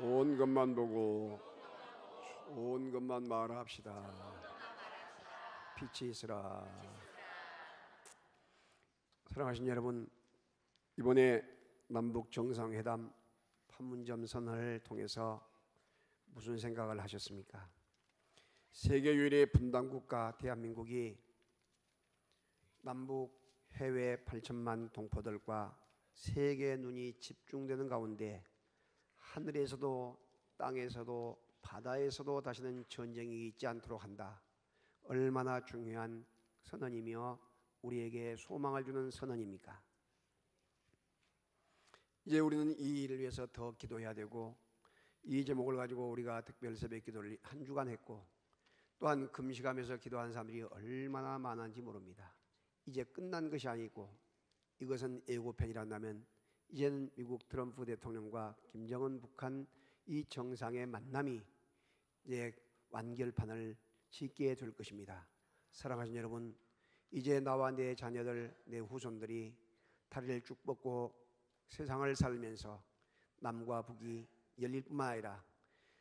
좋은 것만 보고 좋은 것만 말합시다. 빛이 있으라. 사랑하신 여러분, 이번에 남북 정상회담 판문점 선언을 통해서 무슨 생각을 하셨습니까? 세계 유일의 분단 국가 대한민국이 남북 해외 8천만 동포들과 세계 눈이 집중되는 가운데 하늘에서도 땅에서도 바다에서도 다시는 전쟁이 있지 않도록 한다. 얼마나 중요한 선언이며 우리에게 소망을 주는 선언입니까? 이제 우리는 이 일을 위해서 더 기도해야 되고 이 제목을 가지고 우리가 특별 새벽 기도를 한 주간 했고 또한 금식하면서 기도한 사람들이 얼마나 많은지 모릅니다. 이제 끝난 것이 아니고 이것은 예고편이란다면 이제는 미국 트럼프 대통령과 김정은 북한 이 정상의 만남이 이제 완결판을 짓게 될 것입니다. 사랑하신 여러분, 이제 나와 내 자녀들, 내 후손들이 다리를 쭉 뻗고 세상을 살면서 남과 북이 열릴 뿐만 아니라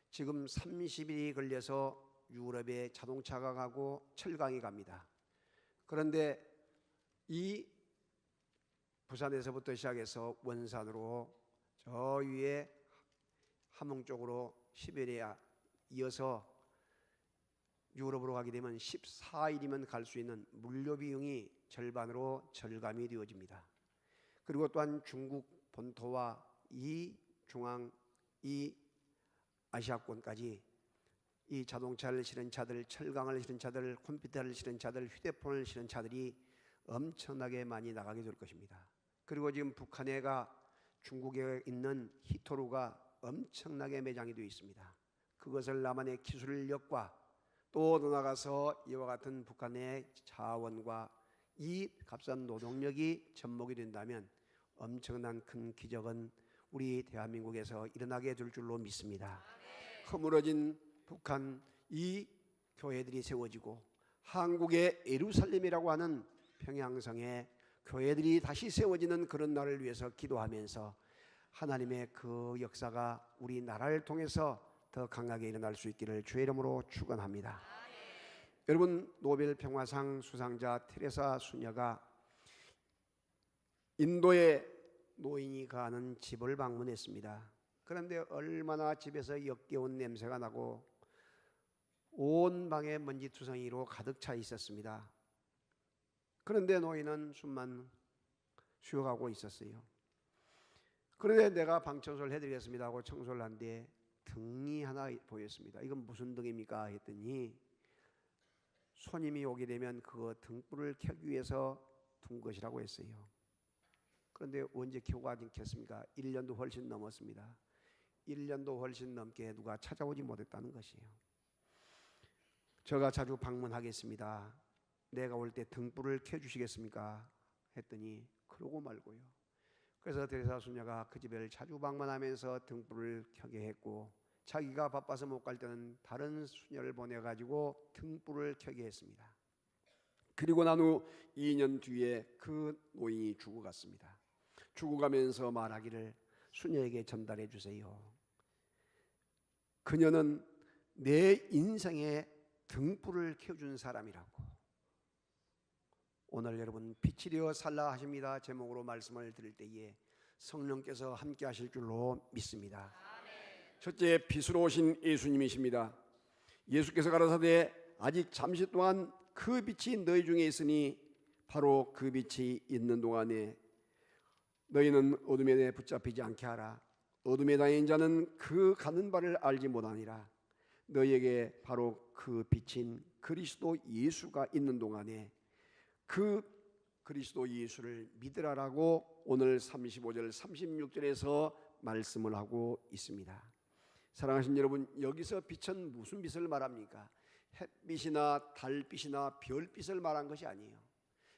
지금 30일이 걸려서 유럽에 자동차가 가고 철강이 갑니다. 그런데 이 부산에서부터 시작해서 원산으로 저 위에 함흥 쪽으로 시베리아 이어서 유럽으로 가게 되면 14일이면 갈 수 있는 물류 비용이 절반으로 절감이 되어집니다. 그리고 또한 중국 본토와 이 중앙 이 아시아권까지 이 자동차를 실은 차들, 철강을 실은 차들, 컴퓨터를 실은 차들, 휴대폰을 실은 차들이 엄청나게 많이 나가게 될 것입니다. 그리고 지금 북한에가 중국에 있는 히토루가 엄청나게 매장이 되어 있습니다. 그것을 남한의 기술력과 또 나아가서 이와 같은 북한의 자원과 이 값싼 노동력이 접목이 된다면 엄청난 큰 기적은 우리 대한민국에서 일어나게 될 줄로 믿습니다. 허물어진 북한 이 교회들이 세워지고 한국의 예루살렘이라고 하는 평양성에 교회들이 다시 세워지는 그런 날을 위해서 기도하면서 하나님의 그 역사가 우리 나라를 통해서 더 강하게 일어날 수 있기를 주의 이름으로 축원합니다. 여러분 노벨 평화상 수상자 테레사 수녀가 인도의 노인이 가는 집을 방문했습니다. 그런데 얼마나 집에서 역겨운 냄새가 나고 온 방에 먼지 투성이로 가득 차 있었습니다. 그런데 노인은 숨만 쉬어가고 있었어요. 그런데 내가 방 청소를 해드리겠습니다 하고 청소를 한데 등이 하나 보였습니다. 이건 무슨 등입니까? 했더니 손님이 오게 되면 그 등불을 켜기 위해서 둔 것이라고 했어요. 그런데 언제 켜고 아직 켰습니까? 1년도 훨씬 넘었습니다. 1년도 훨씬 넘게 누가 찾아오지 못했다는 것이에요. 제가 자주 방문하겠습니다. 내가 올 때 등불을 켜주시겠습니까? 했더니 그러고 말고요. 그래서 대사 수녀가 그 집을 자주 방문하면서 등불을 켜게 했고 자기가 바빠서 못 갈 때는 다른 수녀를 보내 가지고 등불을 켜게 했습니다. 그리고 난 후 2년 뒤에 그 노인이 죽어갔습니다. 죽어가면서 말하기를 수녀에게 전달해 주세요. 그녀는 내 인생에 등불을 켜준 사람이라고. 오늘 여러분 빛이 되어 살라 하십니다. 제목으로 말씀을 드릴 때에 성령께서 함께 하실 줄로 믿습니다. 첫째 빛으로 오신 예수님이십니다. 예수께서 가라사대 아직 잠시 동안 그 빛이 너희 중에 있으니 바로 그 빛이 있는 동안에 너희는 어둠에 붙잡히지 않게 하라. 어둠에 다니는 자는 그 가는 바를 알지 못하니라. 너희에게 바로 그 빛인 그리스도 예수가 있는 동안에 그 그리스도 예수를 믿으라라고 오늘 35절 36절에서 말씀을 하고 있습니다. 사랑하신 여러분, 여기서 빛은 무슨 빛을 말합니까? 햇빛이나 달빛이나 별빛을 말한 것이 아니에요.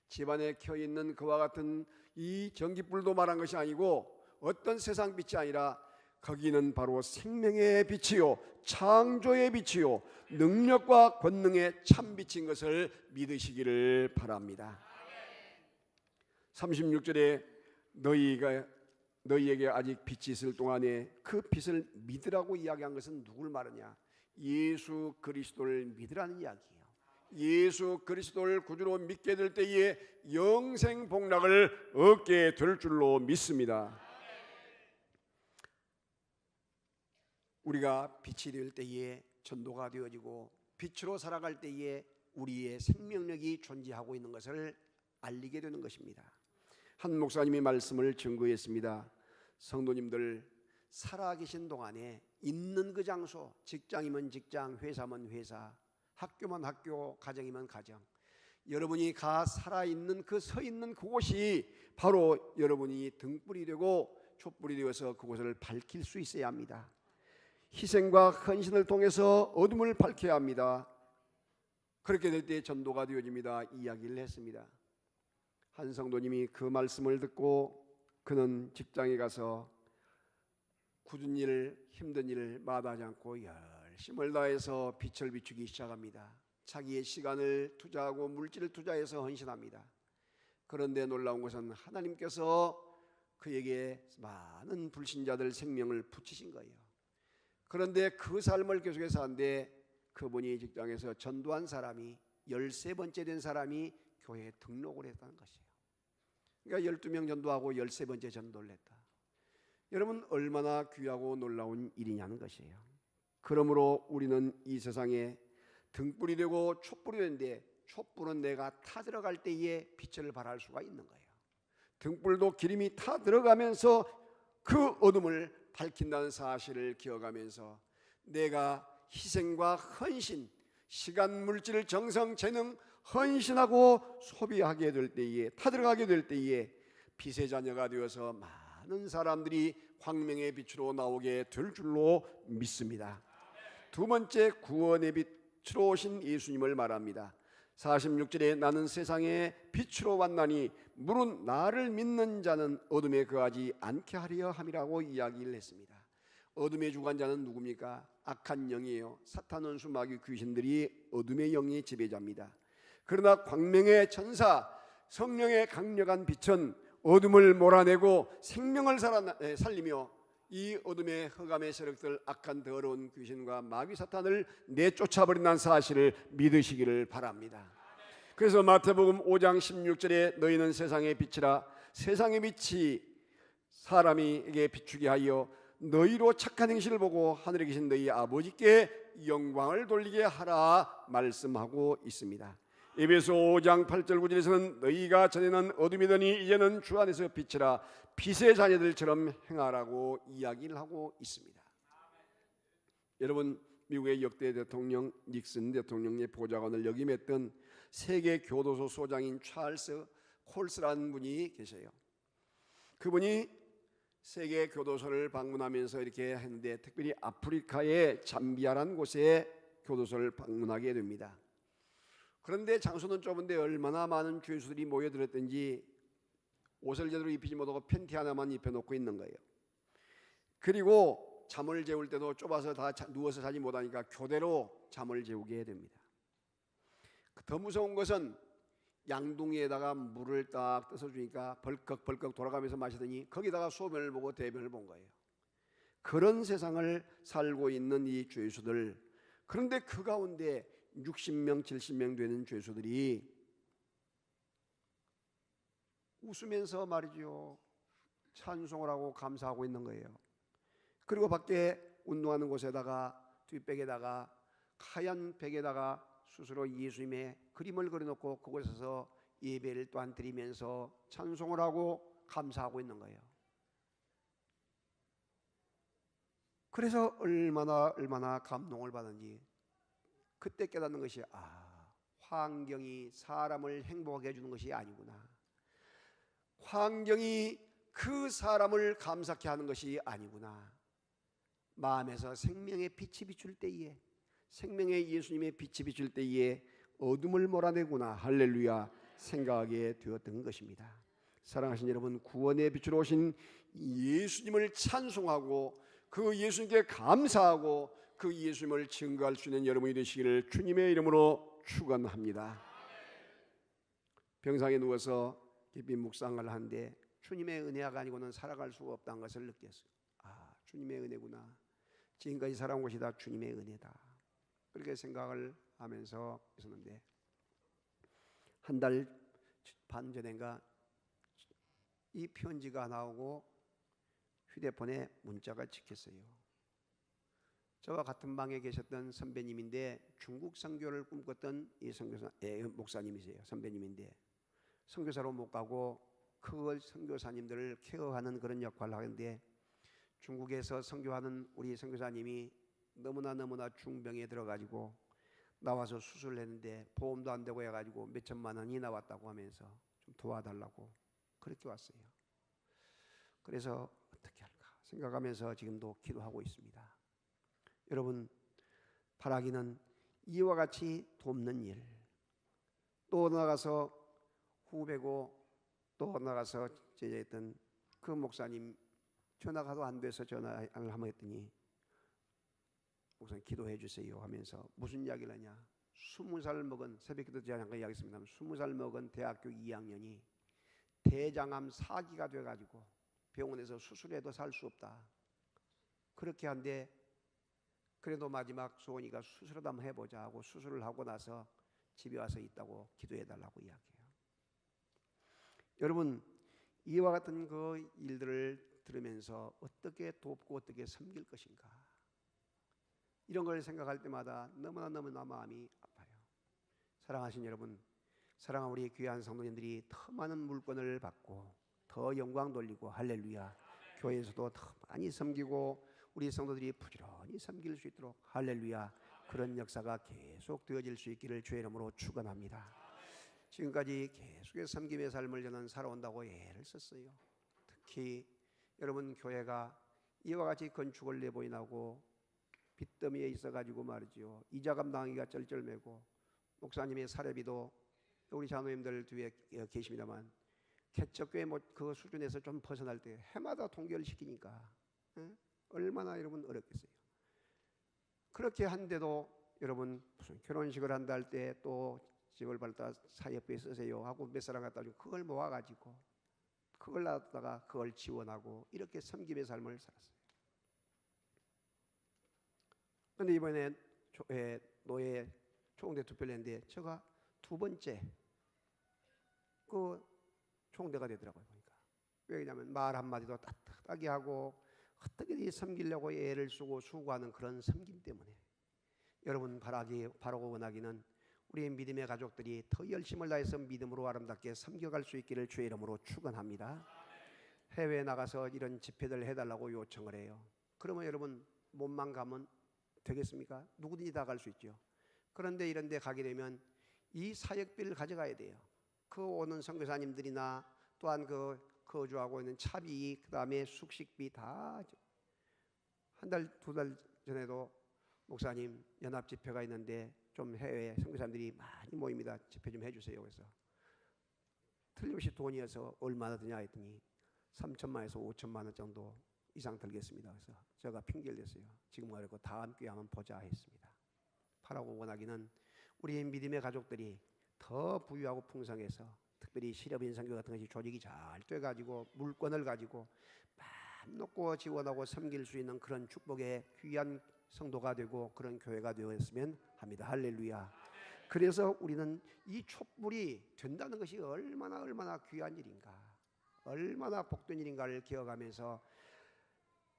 집안에 켜 있는 그와 같은 이 전기불도 말한 것이 아니고 어떤 세상 빛이 아니라 거기는 바로 생명의 빛이요 창조의 빛이요 능력과 권능의 참 빛인 것을 믿으시기를 바랍니다. 36절에 너희가 너희에게 아직 빛이 있을 동안에 그 빛을 믿으라고 이야기한 것은 누굴 말하냐? 예수 그리스도를 믿으라는 이야기예요. 예수 그리스도를 구주로 믿게 될 때에 영생 복락을 얻게 될 줄로 믿습니다. 우리가 빛이 될 때에 전도가 되어지고 빛으로 살아갈 때에 우리의 생명력이 존재하고 있는 것을 알리게 되는 것입니다. 한 목사님이 말씀을 증거했습니다. 성도님들 살아계신 동안에 있는 그 장소, 직장이면 직장, 회사면 회사, 학교면 학교, 가정이면 가정. 여러분이 가 살아 있는 그 서 있는 그곳이 바로 여러분이 등불이 되고 촛불이 되어서 그곳을 밝힐 수 있어야 합니다. 희생과 헌신을 통해서 어둠을 밝혀야 합니다. 그렇게 될 때 전도가 되어집니다. 이야기를 했습니다. 한 성도님이 그 말씀을 듣고 그는 직장에 가서 굳은 일, 힘든 일을 마다하지 않고 열심을 다해서 빛을 비추기 시작합니다. 자기의 시간을 투자하고 물질을 투자해서 헌신합니다. 그런데 놀라운 것은 하나님께서 그에게 많은 불신자들 생명을 붙이신 거예요. 그런데 그 삶을 계속해서 하는데 그분이 직장에서 전도한 사람이 열세 번째 된 사람이 교회에 등록을 했다는 것이에요. 그러니까 12명 전도하고 열세 번째 전도를 했다. 여러분 얼마나 귀하고 놀라운 일이냐는 것이에요. 그러므로 우리는 이 세상에 등불이 되고 촛불이 되는데 촛불은 내가 타 들어갈 때에 빛을 발할 수가 있는 거예요. 등불도 기름이 타 들어가면서 그 어둠을 밝힌다는 사실을 기억하면서 내가 희생과 헌신, 시간, 물질, 정성, 재능 헌신하고 소비하게 될 때에 타 들어가게 될 때에 빛의 자녀가 되어서 많은 사람들이 광명의 빛으로 나오게 될 줄로 믿습니다. 두 번째 구원의 빛으로 오신 예수님을 말합니다. 46절에 나는 세상에 빛으로 왔나니 물은 나를 믿는 자는 어둠에 거하지 않게 하려 함이라고 이야기를 했습니다. 어둠의 주관자는 누굽니까? 악한 영이에요. 사탄 원수 마귀 귀신들이 어둠의 영이 지배자입니다. 그러나 광명의 천사 성령의 강력한 빛은 어둠을 몰아내고 생명을 살리며 이 어둠의 흑암의 세력들 악한 더러운 귀신과 마귀 사탄을 내쫓아버린다는 사실을 믿으시기를 바랍니다. 그래서 마태복음 5장 16절에 너희는 세상의 빛이라 세상의 빛이 사람에게 비추게 하여 너희로 착한 행실을 보고 하늘에 계신 너희 아버지께 영광을 돌리게 하라 말씀하고 있습니다. 에베소 5장 8절 9절에서는 너희가 전에는 어둠이더니 이제는 주 안에서 빛이라 빛의 자녀들처럼 행하라고 이야기를 하고 있습니다. 여러분 미국의 역대 대통령 닉슨 대통령의 보좌관을 역임했던 세계 교도소 소장인 찰스 콜스라는 분이 계세요. 그분이 세계 교도소를 방문하면서 이렇게 했는데 특별히 아프리카의 잠비아라는 곳에 교도소를 방문하게 됩니다. 그런데 장소는 좁은데 얼마나 많은 죄수들이 모여들었든지 옷을 제대로 입히지 못하고 팬티 하나만 입혀놓고 있는 거예요. 그리고 잠을 재울 때도 좁아서 다 누워서 자지 못하니까 교대로 잠을 재우게 됩니다. 더 무서운 것은 양동이에다가 물을 딱 떠서 주니까 벌컥벌컥 돌아가면서 마시더니 거기다가 소변을 보고 대변을 본 거예요. 그런 세상을 살고 있는 이 죄수들 그런데 그 가운데 60명, 70명 되는 죄수들이 웃으면서 말이죠. 찬송을 하고 감사하고 있는 거예요. 그리고 밖에 운동하는 곳에다가 뒷백에다가 하얀 백에다가 스스로 예수님의 그림을 그려놓고 그곳에서 예배를 또한 드리면서 찬송을 하고 감사하고 있는 거예요. 그래서 얼마나 얼마나 감동을 받은지 그때 깨닫는 것이 아 환경이 사람을 행복하게 해주는 것이 아니구나. 환경이 그 사람을 감사케 하는 것이 아니구나. 마음에서 생명의 빛이 비출 때에 생명의 예수님의 빛이 비출 때에 어둠을 몰아내구나 할렐루야 생각하게 되었던 것입니다. 사랑하신 여러분 구원의 빛으로 오신 예수님을 찬송하고 그 예수님께 감사하고 그 예수님을 증거할 수 있는 여러분이 되시기를 주님의 이름으로 축원합니다. 병상에 누워서 깊이 묵상을 하는데 주님의 은혜가 아니고는 살아갈 수가 없다는 것을 느꼈어요. 아, 주님의 은혜구나. 지금까지 살아온 것이 다 주님의 은혜다. 그렇게 생각을 하면서 있었는데 한 달 반 전인가 이 편지가 나오고 휴대폰에 문자가 찍혔어요. 저와 같은 방에 계셨던 선배님인데 중국 선교를 꿈꿨던 이 선교사 예, 목사님이세요. 선배님인데 선교사로 못 가고 그걸 선교사님들을 케어하는 그런 역할을 하는데 중국에서 선교하는 우리 선교사님이 너무나 너무나 중병에 들어가지고 나와서 수술을 했는데 보험도 안 되고 해가지고 몇 천만 원이 나왔다고 하면서 좀 도와달라고 그렇게 왔어요. 그래서 어떻게 할까 생각하면서 지금도 기도하고 있습니다. 여러분 바라기는 이와 같이 돕는 일, 또 나가서 후배고 또 나가서 제자했던 그 목사님 전화가도 안 돼서 전화를 한번 했더니 목사님 기도해 주세요 하면서 무슨 이야기를 하냐? 스무 살 먹은 새벽기도 제가 잠깐 이야기했습니다 스무 살 먹은 대학교 2학년이 대장암 사기가 돼가지고 병원에서 수술해도 살 수 없다. 그렇게 한데 그래도 마지막 소원이가 수술을 한번 해보자 하고 수술을 하고 나서 집에 와서 있다고 기도해 달라고 이야기해요 여러분 이와 같은 그 일들을 들으면서 어떻게 돕고 어떻게 섬길 것인가 이런 걸 생각할 때마다 너무나 너무나 마음이 아파요. 사랑하신 여러분, 사랑하는 우리 귀한 성도님들이 더 많은 물건을 받고 더 영광 돌리고 할렐루야. 교회에서도 더 많이 섬기고 우리 성도들이 부지런히 섬길 수 있도록 할렐루야. 그런 역사가 계속 되어질 수 있기를 주의 이름으로 축원합니다. 지금까지 계속해서 섬김의 삶을 저는 살아온다고 애를 썼어요. 특히 여러분 교회가 이와 같이 건축을 내보이나고 빚더미에 있어가지고 말이지요. 이자 감당하기가 쩔쩔매고 목사님의 사례비도 우리 장로님들 뒤에 계십니다만 개척교회 뭐그 수준에서 좀 벗어날 때 해마다 통계를 시키니까 에? 얼마나 여러분 어렵겠어요. 그렇게 한데도 여러분 무슨 결혼식을 한다 할 때 또 집을 받다 사협부에 쓰세요 하고 몇 사람 갖다 주고 그걸 모아가지고 그걸 놔다가 그걸 지원하고 이렇게 섬김의 삶을 살았어요. 그런데 이번에 노예 총대 투표를 했는데 제가 두 번째 그 총대가 되더라고요 보니까 왜냐하면 말 한마디도 따뜻하게 하고 어떻게든 섬기려고 애를 쓰고 수고하는 그런 섬김 때문에 여러분 바라기 바라고 원하기는 우리의 믿음의 가족들이 더 열심을 다해서 믿음으로 아름답게 섬겨갈 수 있기를 주의 이름으로 축원합니다. 해외에 나가서 이런 집회들 해달라고 요청을 해요. 그러면 여러분 몸만 가면 되겠습니까? 누구든지 다 갈 수 있죠. 그런데 이런 데 가게 되면 이 사역비를 가져가야 돼요. 그 오는 선교사님들이나 또한 그 거주하고 있는 차비 그 다음에 숙식비 다 한 달 두 달 전에도 목사님 연합 집회가 있는데 좀 해외 선교사님들이 많이 모입니다. 집회 좀 해주세요. 그래서 틀림없이 돈이어서 얼마나 드냐 했더니 3천만에서 5천만 원 정도 이상 들겠습니다. 그래서 제가 핑계를 댔어요. 지금 말고 다음 기회 한번 보자 했습니다. 바라고 원하기는 우리의 믿음의 가족들이 더 부유하고 풍성해서 특별히 실업인 선교 같은 것이 조직이 잘 돼가지고 물건을 가지고 마음 놓고 지원하고 섬길 수 있는 그런 축복의 귀한 성도가 되고 그런 교회가 되었으면 합니다. 할렐루야. 그래서 우리는 이 촛불이 된다는 것이 얼마나 얼마나 귀한 일인가, 얼마나 복된 일인가를 기억하면서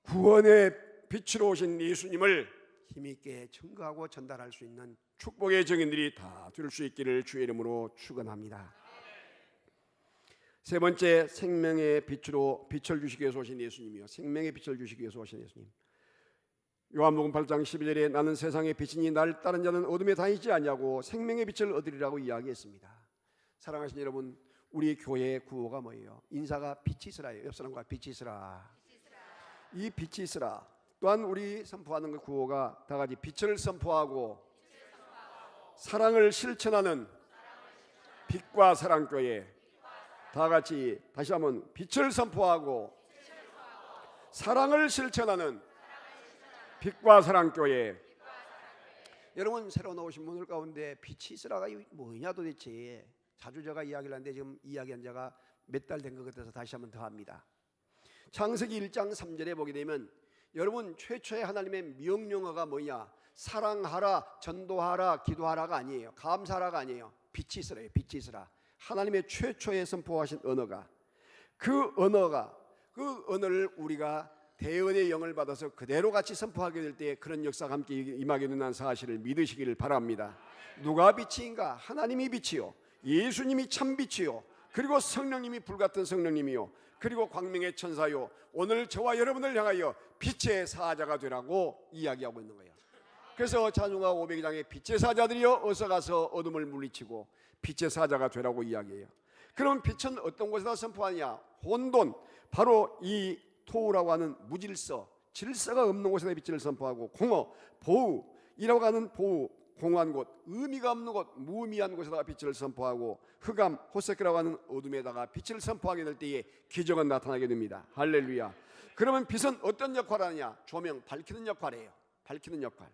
구원의 빛으로 오신 예수님을 힘있게 증거하고 전달할 수 있는 축복의 증인들이 다 될 수 있기를 주의 이름으로 축원합니다. 세 번째 생명의 빛으로 빛을 주시기 위해서 오신 예수님이요. 생명의 빛을 주시기 위해서 오신 예수님. 요한복음 8장 11절에 나는 세상의 빛이니 날 따른 자는 어둠에 다니지 않냐고 생명의 빛을 얻으리라고 이야기했습니다. 사랑하신 여러분, 우리 교회의 구호가 뭐예요? 인사가 빛이 있으라예요. 옆 사람과 빛이 있으라. 이 빛이 있으라. 또한 우리 선포하는 그 구호가 다 같이 빛을 선포하고 사랑을 실천하는 빛과 사랑교회 다 같이 다시 한번 빛을 선포하고 사랑을 실천하는 빛과 사랑 교회 여러분 새로 나오신 분들 가운데 빛이 있으라가 뭐냐 도대체 자주 제가 이야기를 하는데 지금 이야기한 자가 몇 달 된 것 같아서 다시 한번 더 합니다. 창세기 1장 3절에 보게 되면 여러분 최초의 하나님의 명령어가 뭐냐? 사랑하라, 전도하라, 기도하라가 아니에요. 감사하라가 아니에요. 빛이 있으라요. 빛이 있으라. 하나님의 최초에 선포하신 언어가 그 언어가 그 언어를 우리가 대언의 영을 받아서 그대로 같이 선포하게 될때 그런 역사가 함께 임하게 된다는 사실을 믿으시기를 바랍니다. 누가 빛인가? 하나님이 빛이요. 예수님이 참 빛이요. 그리고 성령님이 불같은 성령님이요. 그리고 광명의 천사요. 오늘 저와 여러분을 향하여 빛의 사자가 되라고 이야기하고 있는 거예요. 그래서 찬송가 500장에 빛의 사자들이여 어서 가서 어둠을 물리치고 빛의 사자가 되라고 이야기해요. 그럼 빛은 어떤 곳에다 선포하냐? 혼돈, 바로 이 토우라고 하는 무질서, 질서가 없는 곳에다 빛을 선포하고 공허, 보우 이라고 하는 보우, 공허한 곳, 의미가 없는 곳, 무의미한 곳에다가 빛을 선포하고 흑암, 호세크라고 하는 어둠에다가 빛을 선포하게 될 때에 기적은 나타나게 됩니다. 할렐루야. 그러면 빛은 어떤 역할을 하느냐? 조명, 밝히는 역할이에요. 밝히는 역할.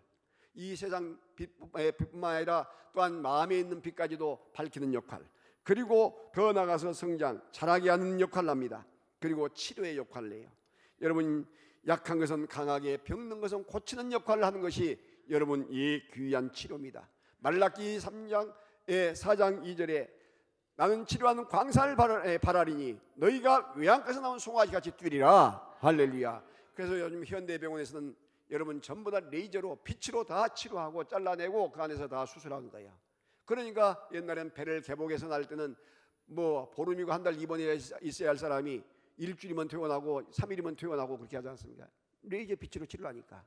이 세상 빛뿐만 아니라 또한 마음에 있는 빛까지도 밝히는 역할. 그리고 더 나가서 성장, 자라게 하는 역할을 합니다. 그리고 치료의 역할을 해요. 여러분 약한 것은 강하게 병든 것은 고치는 역할을 하는 것이 여러분 이 귀한 치료입니다. 말라기 3장 4장 2절에 나는 치료하는 광산을 바라리니 너희가 외양가에서 나온 송아지 같이 뛰리라 할렐루야. 그래서 요즘 현대병원에서는 여러분 전부 다 레이저로 빛으로 다 치료하고 잘라내고 그 안에서 다 수술하는 거야. 그러니까 옛날엔 배를 개복해서 날 때는 뭐 보름이고 한 달 입원해 있어야 할 사람이 일주일이면 퇴원하고 3일이면 퇴원하고 그렇게 하지 않습니까? 레이저 빛으로 치료하니까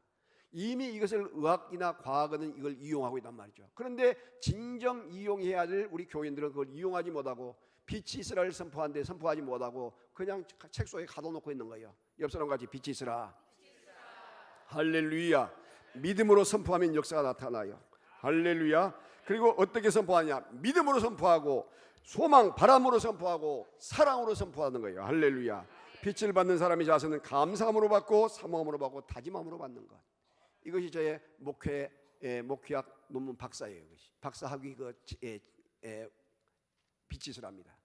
이미 이것을 의학이나 과학은 이걸 이용하고 있단 말이죠. 그런데 진정 이용해야 될 우리 교인들은 그걸 이용하지 못하고 빛이 있으라를 선포하는데 선포하지 못하고 그냥 책 속에 가둬놓고 있는 거예요. 옆 사람 같이 빛이 있으라. 할렐루야. 믿음으로 선포하면 역사가 나타나요. 할렐루야. 그리고 어떻게 선포하냐? 믿음으로 선포하고 소망, 바람으로 선포하고 사랑으로 선포하는 거예요. 할렐루야. 빛을 받는 사람의 자세는 감사함으로 받고 사모함으로 받고 다짐함으로 받는 것. 이것이 저의 목회 예, 목회학 논문 박사예요. 이것이 박사 학위 그 예, 예, 빛이스랍니다.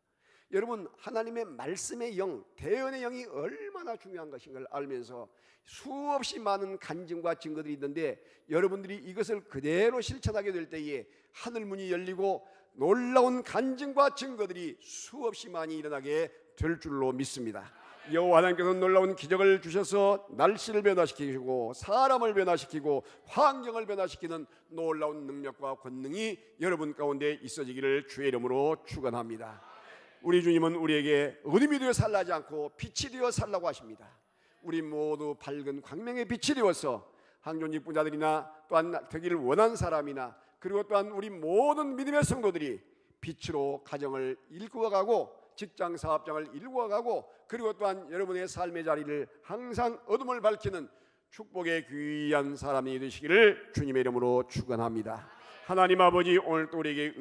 여러분 하나님의 말씀의 영, 대언의 영이 얼마나 중요한 것인 걸 알면서 수없이 많은 간증과 증거들이 있는데 여러분들이 이것을 그대로 실천하게 될 때에 하늘 문이 열리고 놀라운 간증과 증거들이 수없이 많이 일어나게 될 줄로 믿습니다. 여호와 하나님께서 놀라운 기적을 주셔서 날씨를 변화시키고 사람을 변화시키고 환경을 변화시키는 놀라운 능력과 권능이 여러분 가운데 있어지기를 주의 이름으로 축원합니다. 우리 주님은 우리에게 어둠이 되어 살라지 않고 빛이 되어 살라고 하십니다. 우리 모두 밝은 광명의 빛이 되어서 항존 직 분자들이나 또한 되기를 원한 사람이나 그리고 또한 우리 모든 믿음의 성도들이 빛으로 가정을 일구어가고 직장 사업장을 일구어가고 그리고 또한 여러분의 삶의 자리를 항상 어둠을 밝히는 축복의 귀한 사람이 되시기를 주님의 이름으로 축원합니다. 하나님 아버지 오늘 또 우리에게